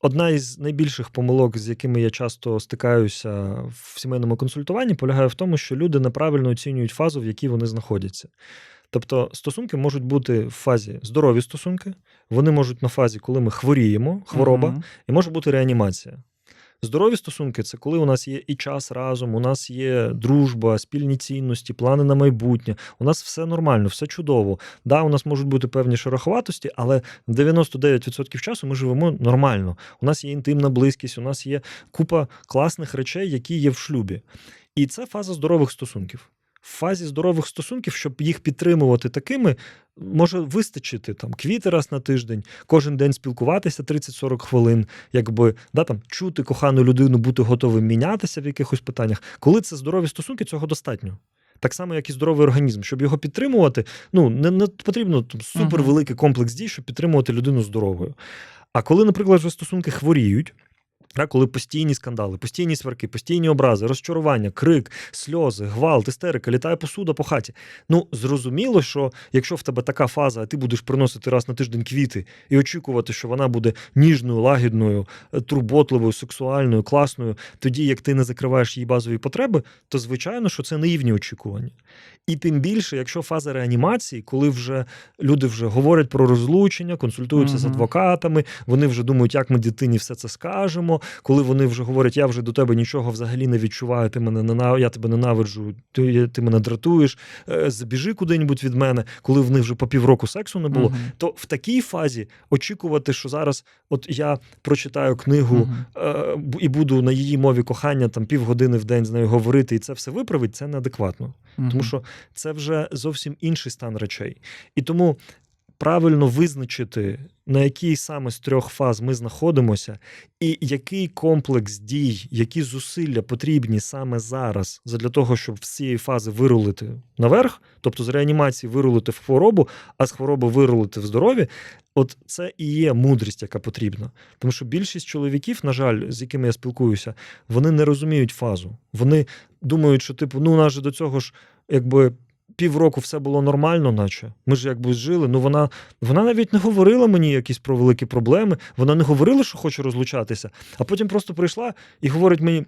одна із найбільших помилок, з якими я часто стикаюся в сімейному консультуванні, полягає в тому, що люди неправильно оцінюють фазу, в якій вони знаходяться. Тобто стосунки можуть бути в фазі здорові стосунки, вони можуть на фазі, коли ми хворіємо, хвороба, Мгм. і може бути реанімація. Здорові стосунки це коли у нас є і час разом, у нас є дружба, спільні цінності, плани на майбутнє. У нас все нормально, все чудово. Да, у нас можуть бути певні шероховатості, але 99% часу ми живемо нормально. У нас є інтимна близькість, у нас є купа класних речей, які є в шлюбі. І це фаза здорових стосунків. В фазі здорових стосунків, щоб їх підтримувати такими, може вистачити там квіти раз на тиждень, кожен день спілкуватися 30-40 хвилин, якби да, там, чути кохану людину, бути готовим мінятися в якихось питаннях. Коли це здорові стосунки, цього достатньо. Так само, як і здоровий організм. Щоб його підтримувати, ну не, не потрібно там, супервеликий комплекс дій, щоб підтримувати людину здоровою. А коли, наприклад, вже стосунки хворіють. Коли постійні скандали, постійні сварки, постійні образи, розчарування, крик, сльози, гвалт, істерика, літає посуда по хаті. Ну, зрозуміло, що якщо в тебе така фаза, а ти будеш приносити раз на тиждень квіти і очікувати, що вона буде ніжною, лагідною, е, турботливою, сексуальною, класною, тоді як ти не закриваєш її базові потреби, то звичайно, що це наївні очікування. І тим більше, якщо фаза реанімації, коли вже люди вже говорять про розлучення, консультуються з адвокатами, вони вже думають, як ми дитині все це скажемо. Коли вони вже говорять, я вже до тебе нічого взагалі не відчуваю, ти мене нена... я тебе ненавиджу, ти, ти мене дратуєш, е, забіжи куди-небудь від мене, коли в них вже по півроку сексу не було. Мгм. То в такій фазі очікувати, що зараз, от я прочитаю книгу Мгм. е, і буду на її мові кохання там півгодини в день з нею говорити, і це все виправить, це неадекватно. Тому що це вже зовсім інший стан речей. І тому правильно визначити, на якій саме з трьох фаз ми знаходимося, і який комплекс дій, які зусилля потрібні саме зараз для того, щоб з цієї фази вирулити наверх, тобто з реанімації вирулити в хворобу, а з хвороби вирулити в здоров'я. От це і є мудрість, яка потрібна. Тому що більшість чоловіків, на жаль, з якими я спілкуюся, вони не розуміють фазу. Вони думають, що типу, ну у нас же до цього ж якби. Півроку все було нормально, наче ми ж якби жили. Ну вона вона навіть не говорила мені якісь про великі проблеми. Вона не говорила, що хоче розлучатися, а потім просто прийшла і говорить мені: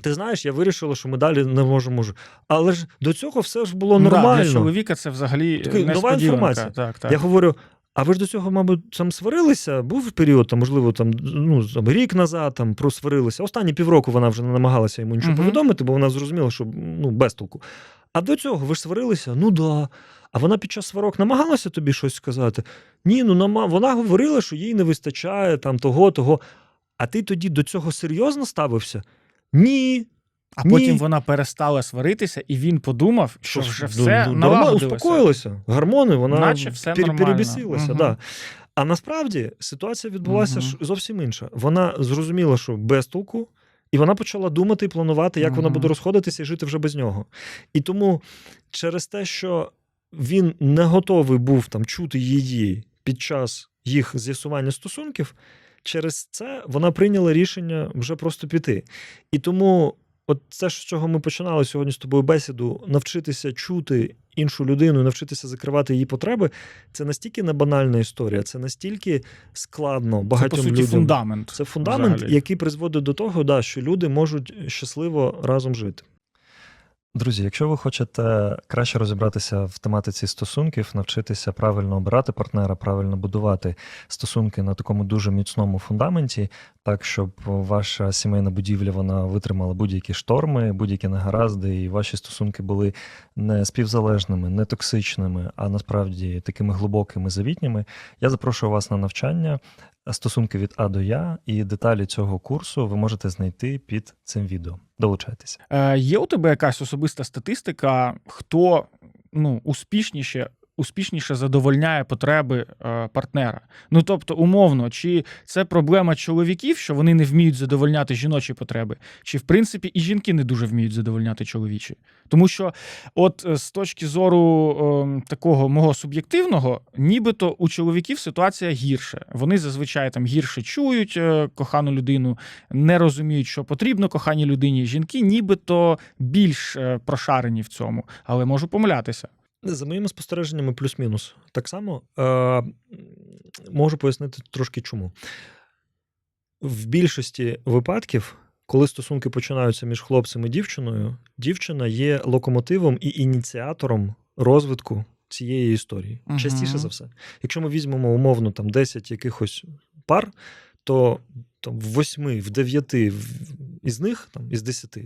ти знаєш, я вирішила, що ми далі не можемо. Але ж до цього все ж було Ну, да, нормально. для чоловіка це взагалі Така нова інформація. Так, так. Я говорю. А ви ж до цього, мабуть, там сварилися? Був період, там, можливо, там, ну, там, рік назад там, просварилися. Останні півроку вона вже не намагалася йому нічого Мгм. повідомити, бо вона зрозуміла, що ну, без толку. А до цього ви ж сварилися? Ну да. А вона під час сварок намагалася тобі щось сказати? Ні, ну нама... вона говорила, що їй не вистачає там того, того. А ти тоді до цього серйозно ставився? Ні. А потім вона перестала сваритися, і він подумав, що вже все нормально, налагодилося. успокоїлося. Гормони, вона Наче все пер- перебісилася. Мгм. Да. А насправді ситуація відбулася ж зовсім інша. Вона зрозуміла, що без толку, і вона почала думати і планувати, як вона буде розходитися і жити вже без нього. І тому через те, що він не готовий був там чути її під час їх з'ясування стосунків, через це вона прийняла рішення вже просто піти. І тому. От це, з чого ми починали сьогодні з тобою бесіду, навчитися чути іншу людину, і навчитися закривати її потреби, це настільки не банальна історія, це настільки складно Це, по суті, людям. фундамент. Це фундамент, взагалі. який призводить до того, да, що люди можуть щасливо разом жити. Друзі, якщо ви хочете краще розібратися в тематиці стосунків, навчитися правильно обирати партнера, правильно будувати стосунки на такому дуже міцному фундаменті, так щоб ваша сімейна будівля вона витримала будь-які шторми, будь-які негаразди, і ваші стосунки були не співзалежними, не токсичними, а насправді такими глибокими, завітніми, я запрошую вас на навчання. Стосунки від А до Я і деталі цього курсу ви можете знайти під цим відео. Долучайтеся. Е, є у тебе якась особиста статистика, хто ну, успішніше, успішніше задовольняє потреби е, партнера? Ну тобто, умовно, чи це проблема чоловіків, що вони не вміють задовольняти жіночі потреби, чи в принципі і жінки не дуже вміють задовольняти чоловічі? Тому що, от е, з точки зору е, такого мого суб'єктивного, нібито у чоловіків ситуація гірше. Вони зазвичай там гірше чують кохану людину, не розуміють, що потрібно коханій людині. Жінки нібито більш прошарені в цьому, але можу помилятися. За моїми спостереженнями, плюс-мінус. Так само е, можу пояснити трошки чому. в більшості випадків, коли стосунки починаються між хлопцем і дівчиною, дівчина є локомотивом і ініціатором розвитку цієї історії. Мгм. Частіше за все. Якщо ми візьмемо умовно там 10 якихось пар, то там, в 8, в 9 в- із них, там, із 10,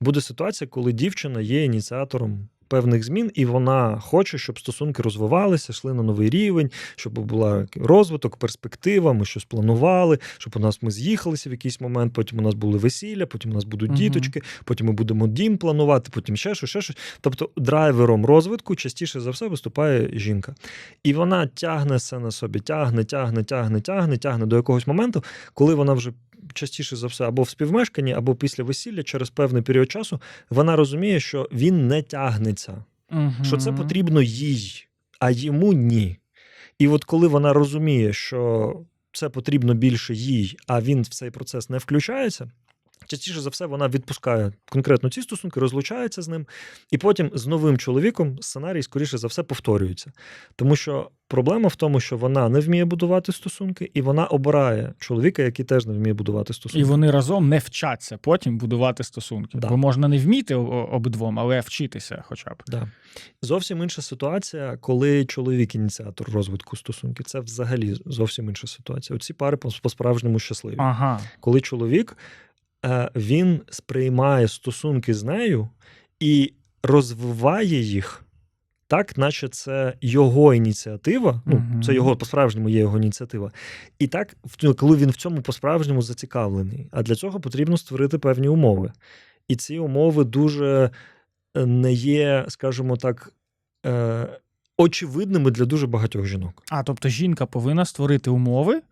буде ситуація, коли дівчина є ініціатором певних змін, і вона хоче, щоб стосунки розвивалися, йшли на новий рівень, щоб була розвиток, перспектива, ми щось планували, щоб у нас ми з'їхалися в якийсь момент, потім у нас були весілля, потім у нас будуть Мгм. діточки, потім ми будемо дім планувати, потім ще щось, ще щось. Тобто драйвером розвитку частіше за все виступає жінка. І вона тягне все на собі, тягне, тягне, тягне, тягне, тягне до якогось моменту, коли вона вже частіше за все або в співмешканні, або після весілля, через певний період часу, вона розуміє, що він не тягнеться, що це потрібно їй, а йому ні. І от коли вона розуміє, що це потрібно більше їй, а він в цей процес не включається. Частіше за все, вона відпускає конкретно ці стосунки, розлучається з ним, і потім з новим чоловіком сценарій, скоріше за все, повторюється. Тому що проблема в тому, що вона не вміє будувати стосунки, і вона обирає чоловіка, який теж не вміє будувати стосунки. І вони разом не вчаться потім будувати стосунки. Да. Бо можна не вміти обидвом, але вчитися хоча б. Да. Зовсім інша ситуація, коли чоловік ініціатор розвитку стосунків. Це взагалі зовсім інша ситуація. Оці пари по- по-справжньому щасливі. Ага. Коли чоловік він сприймає стосунки з нею і розвиває їх. Так, наче це його ініціатива, ну Мгм. це його по-справжньому є його ініціатива. І так, коли він в цьому по-справжньому зацікавлений. А для цього потрібно створити певні умови. І ці умови дуже е, не є, скажімо так, е, очевидними для дуже багатьох жінок. А тобто жінка повинна створити умови, е,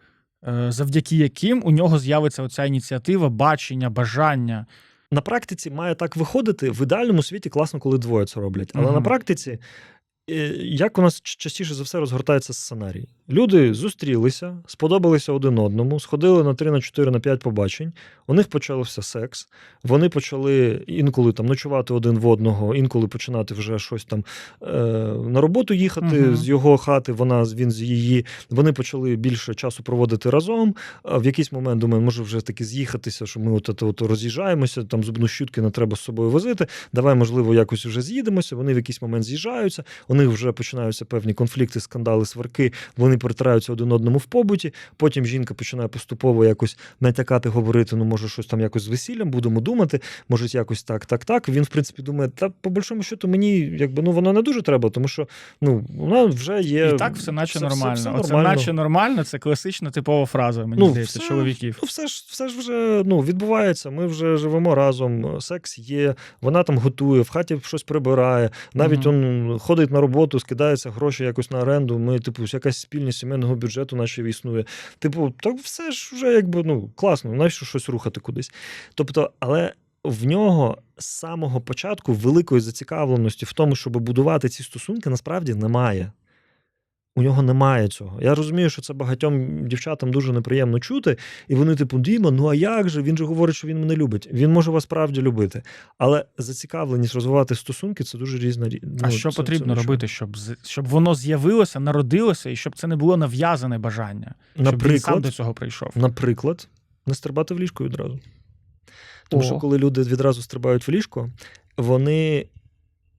завдяки яким у нього з'явиться оця ініціатива, бачення, бажання. На практиці має так виходити. В ідеальному світі класно, коли двоє це роблять. Але Мгм. на практиці, е, як у нас частіше за все розгортається сценарій? Люди зустрілися, сподобалися один одному, сходили на 3, на 4, на 5 побачень. У них почався секс. Вони почали інколи там ночувати один в одного, інколи починати вже щось там е, на роботу їхати Мгм. з його хати. Вона з- він з її. Вони почали більше часу проводити разом. А в якийсь момент думаю, може вже таки з'їхатися, що ми от, от, от роз'їжджаємося, там зубну щітки не треба з собою возити. Давай, можливо, якось вже з'їдемося. Вони в якийсь момент з'їжджаються. У них вже починаються певні конфлікти, скандали, сварки. Вони перетираються один одному в побуті. Потім жінка починає поступово якось натякати, говорити: ну, може, щось там якось з весіллям будемо думати, може, якось так, так, так. Він, в принципі, думає, та по большому счету мені якби ну воно не дуже треба, тому що ну вона вже є. І так все наче все- все- нормально. все Оце нормально. наче нормально, це класична типова фраза, мені Ну, здається, все- чоловіків. Ну, все ж, все ж вже ну, відбувається. Ми вже живемо разом. Секс є, вона там готує, в хаті щось прибирає. Навіть Мгм. он ходить на роботу, скидається гроші якось на оренду. Ми, типу, якась спільність сімейного бюджету наче існує. Типу, так все ж вже якби ну класно, навіщо щось рухати кудись. Тобто, але. В нього з самого початку великої зацікавленості в тому, щоб будувати ці стосунки, насправді немає. У нього немає цього. Я розумію, що це багатьом дівчатам дуже неприємно чути, і вони, типу, Діма, ну а як же? Він же говорить, що він мене любить. Він може вас справді любити. Але зацікавленість розвивати стосунки це дуже різна рі- А ну, що це- потрібно це робити, щоб щоб воно з'явилося, народилося, і щоб це не було нав'язане бажання, щоб він сам Наприклад, до цього прийшов. наприклад, не стрибати в ліжко відразу. Тому О. що коли люди відразу стрибають в ліжко, вони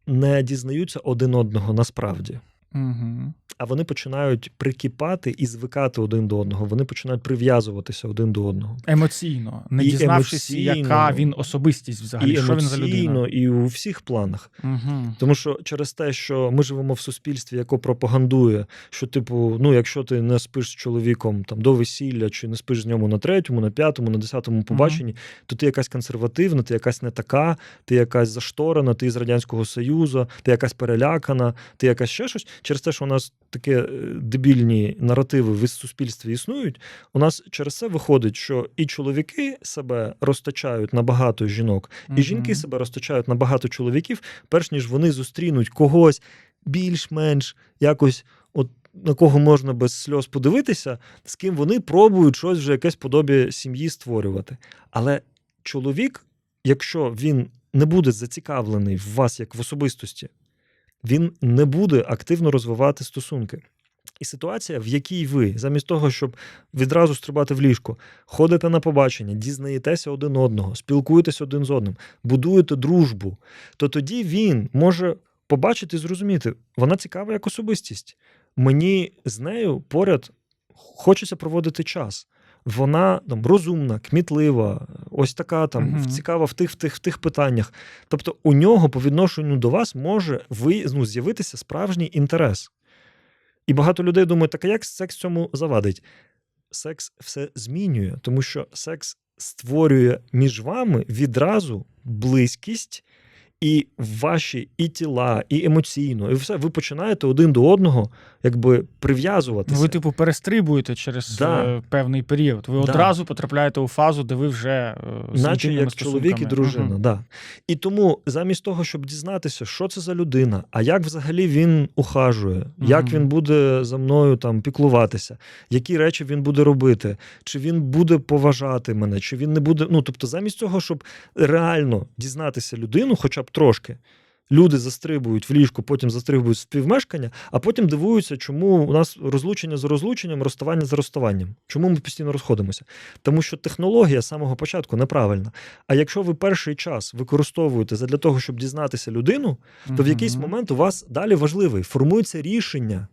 не дізнаються один одного насправді. Угу. А вони починають прикипати і звикати один до одного. Вони починають прив'язуватися один до одного. Емоційно, не І дізнавшись, емоційно. яка він особистість взагалі, і що він за людина. і у всіх планах. Угу. Тому що через те, що ми живемо в суспільстві, яке пропагандує, що, типу, ну, якщо ти не спиш з чоловіком там до весілля, чи не спиш з ньому на третьому, на п'ятому, на десятому побаченні, то ти якась консервативна, ти якась не така, ти якась зашторена, ти з Радянського Союзу, ти якась перелякана, ти якась ще щось. Через те, що у нас таке е, дебільні наративи в суспільстві існують, у нас через це виходить, що і чоловіки себе розтачають на багато жінок, і жінки себе розтачають на багато чоловіків, перш ніж вони зустрінуть когось більш-менш якось, от на кого можна без сльоз подивитися, з ким вони пробують щось вже якесь подобі сім'ї створювати. Але чоловік, якщо він не буде зацікавлений в вас як в особистості, він не буде активно розвивати стосунки. І ситуація, в якій ви, замість того, щоб відразу стрибати в ліжко, ходите на побачення, дізнаєтеся один одного, спілкуєтесь один з одним, будуєте дружбу, то тоді він може побачити і зрозуміти, вона цікава як особистість. Мені з нею поряд хочеться проводити час. Вона там розумна, кмітлива, ось така там Мгм. цікава в тих, в тих, в тих питаннях. Тобто у нього по відношенню до вас може ви, ну, з'явитися справжній інтерес. І багато людей думають, так а як секс цьому завадить? Секс все змінює, тому що секс створює між вами відразу близькість, і ваші і тіла, і емоційно, і все, ви починаєте один до одного якби прив'язуватися. Ви, типу, перестрибуєте через Да. е, певний період. Ви Да. одразу потрапляєте у фазу, де ви вже е, з Наче як чоловік і дружина, Мгм. да. І тому, замість того, щоб дізнатися, що це за людина, а як взагалі він ухажує, як Мгм. він буде за мною там піклуватися, які речі він буде робити, чи він буде поважати мене, чи він не буде. Ну тобто, замість того, щоб реально дізнатися людину, хоча б трошки. Люди застрибують в ліжку, потім застрибують в співмешкання, а потім дивуються, чому у нас розлучення за розлученням, розставання за розставанням. Чому ми постійно розходимося? Тому що технологія з самого початку неправильна. А якщо ви перший час використовуєте для того, щоб дізнатися людину, то в якийсь момент у вас далі важливий формується рішення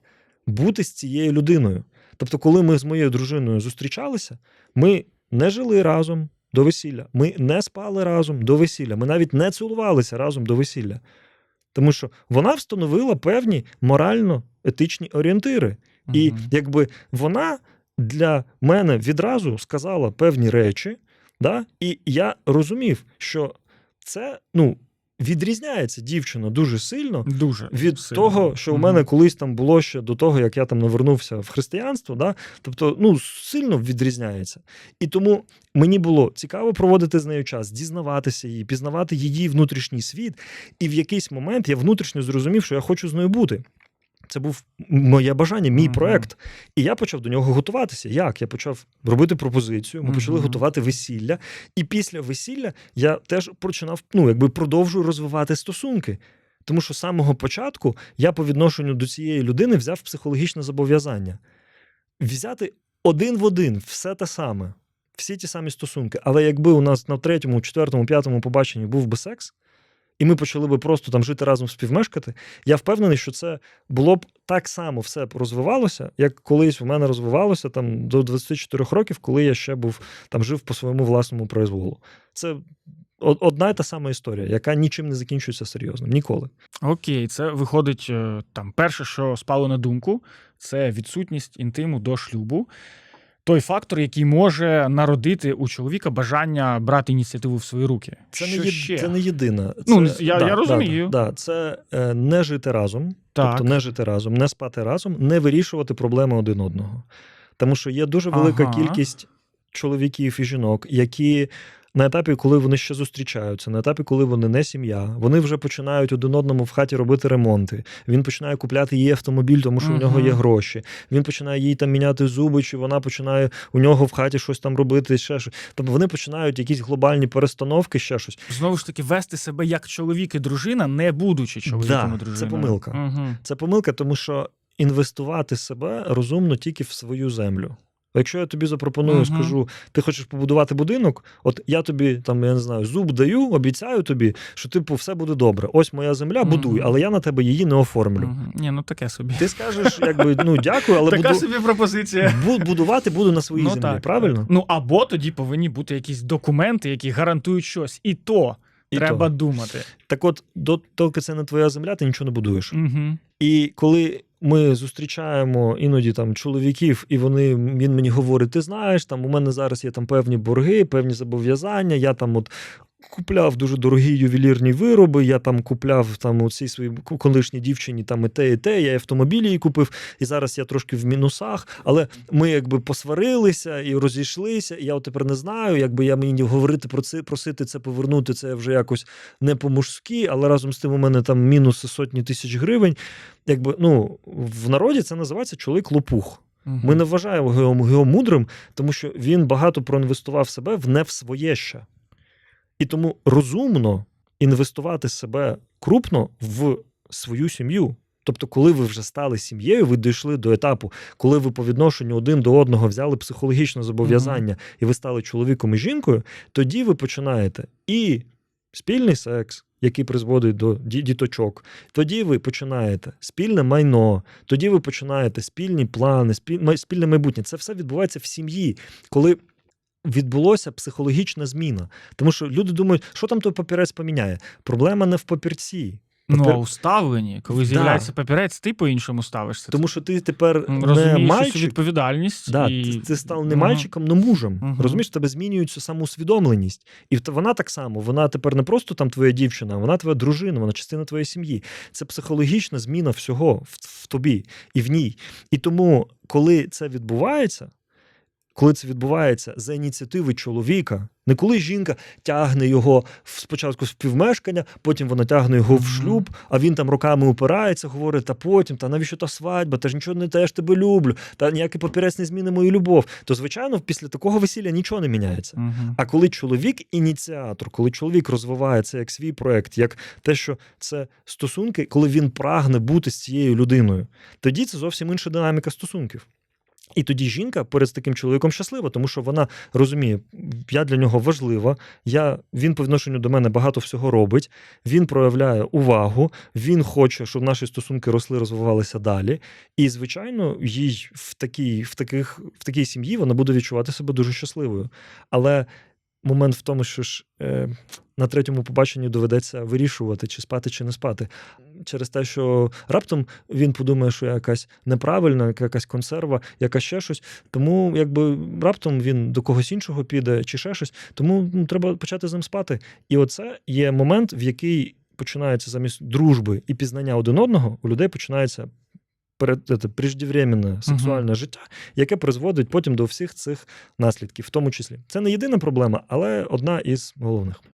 бути з цією людиною. Тобто, коли ми з моєю дружиною зустрічалися, ми не жили разом до весілля, ми не спали разом до весілля, ми навіть не цілувалися разом до весілля. Тому що вона встановила певні морально-етичні орієнтири. І Мгм. якби вона для мене відразу сказала певні речі, да? і я розумів, що це ну, відрізняється дівчина дуже сильно дуже від сильно. того, що у мене колись там було ще до того, як я там навернувся в християнство. Да? Тобто, ну, сильно відрізняється. І тому мені було цікаво проводити з нею час, дізнаватися її, пізнавати її внутрішній світ. І в якийсь момент я внутрішньо зрозумів, що я хочу з нею бути. Це був моє бажання, мій Мгм. проект. І я почав до нього готуватися. Як? Я почав робити пропозицію, ми почали готувати весілля. І після весілля я теж починав, ну, якби продовжую розвивати стосунки. Тому що з самого початку я по відношенню до цієї людини взяв психологічне зобов'язання. Взяти один в один все те саме, всі ті самі стосунки. Але якби у нас на третьому, четвертому, п'ятому побаченні був би секс, і ми почали би просто там жити разом співмешкати, я впевнений, що це було б так само все розвивалося, як колись в мене розвивалося там до 24 років, коли я ще був там жив по своєму власному произволу. Це одна і та сама історія, яка нічим не закінчується серйозно. Ніколи. Окей, це виходить е, там перше, що спало на думку, це відсутність інтиму до шлюбу. Той фактор, який може народити у чоловіка бажання брати ініціативу в свої руки. Це Що не, є, ще? це не єдина. Це, Ну, я- я розумію. Да, да, це е, не жити разом, Так. тобто не жити разом, не спати разом, не вирішувати проблеми один одного. Тому що є дуже велика Ага. кількість чоловіків і жінок, які на етапі, коли вони ще зустрічаються, на етапі, коли вони не сім'я, вони вже починають один одному в хаті робити ремонти. Він починає купляти їй автомобіль, тому що у нього є гроші. Він починає їй там міняти зуби, чи вона починає у нього в хаті щось там робити, ще щось. Тобто вони починають якісь глобальні перестановки, ще щось. Знову ж таки, вести себе як чоловік і дружина, не будучи чоловіком Да, і це дружиною. помилка. Угу. Це помилка, тому що інвестувати себе розумно тільки в свою землю. Якщо я тобі запропоную, Мгм. скажу, ти хочеш побудувати будинок, от я тобі там, я не знаю, зуб даю, обіцяю тобі, що типу все буде добре. Ось моя земля, будуй, але я на тебе її не оформлю. Ні, ну таке собі. Ти скажеш, якби ну дякую, але така буду, собі пропозиція. бу- будувати буду на своїй ну, землі. так, правильно? так. Ну або тоді повинні бути якісь документи, які гарантують щось. І то І треба то. думати. Так от, до тільки це не твоя земля, ти нічого не будуєш. Угу. І коли ми зустрічаємо іноді там чоловіків, і вони він мені говорить: ти знаєш, там у мене зараз є там певні борги, певні зобов'язання. Я там от купляв дуже дорогі ювелірні вироби. Я там купляв там у цій своїй колишній дівчині там і те, і те. Я і автомобіль її купив, і зараз я трошки в мінусах. Але ми якби посварилися і розійшлися. І я от тепер не знаю, якби я мені говорити про це, просити це повернути. Це вже якось не по-мужськи, але разом з тим у мене там мінус сотні тисяч гривень. Якби ну в народі це називається чоловік лопух. Ми не вважаємо його мудрим, тому що він багато проінвестував себе в не в своє ще. І тому розумно інвестувати себе крупно в свою сім'ю, Тобто, коли ви вже стали сім'єю, ви дійшли до етапу, коли ви по відношенню один до одного взяли психологічне зобов'язання, і ви стали чоловіком і жінкою, тоді ви починаєте і спільний секс, який призводить до діточок. Тоді ви починаєте спільне майно, тоді ви починаєте спільні плани, спільне майбутнє. Це все відбувається в сім'ї, коли. Відбулося психологічна зміна, тому що люди думають, що там той папірець поміняє. Проблема не в папірці, Ну, а у ставленні, коли Да. з'являється папірець, ти по-іншому ставишся. тому що ти тепер не мальчик, відповідальність. Да, і... ти, ти став не Мгм. мальчиком, но мужем. Мгм. Розумієш, тебе змінюється самоусвідомленість. І в вона так само, вона тепер не просто там твоя дівчина, а вона твоя дружина, вона частина твоєї сім'ї. Це психологічна зміна всього в, в тобі і в ній. І тому, коли це відбувається. Коли це відбувається за ініціативи чоловіка, не коли жінка тягне його спочатку в співмешкання, потім вона тягне його в шлюб, а він там роками упирається, говорить, та потім, та навіщо та свадьба, та ж нічого не те, я ж тебе люблю, та ніякий папірець не зміни мою любов. То, звичайно, після такого весілля нічого не міняється. Мгм. А коли чоловік ініціатор, коли чоловік розвиває це як свій проект, як те, що це стосунки, коли він прагне бути з цією людиною, тоді це зовсім інша динаміка стосунків. І тоді жінка перед таким чоловіком щаслива, тому що вона розуміє, я для нього важлива, я, він по відношенню до мене багато всього робить, він проявляє увагу, він хоче, щоб наші стосунки росли, розвивалися далі. І, звичайно, їй в такій, в таких, в такій сім'ї вона буде відчувати себе дуже щасливою. Але момент в тому, що ж е, на третьому побаченні доведеться вирішувати, чи спати, чи не спати. Через те, що раптом він подумає, що я якась неправильна, якась консерва, яка ще щось. Тому якби раптом він до когось іншого піде, чи ще щось. Тому ну, треба почати з ним спати. І оце є момент, в який починається замість дружби і пізнання один одного, у людей починається. Перед це, преждевременне сексуальне життя, яке призводить потім до всіх цих наслідків, в тому числі. Це не єдина проблема, але одна із головних.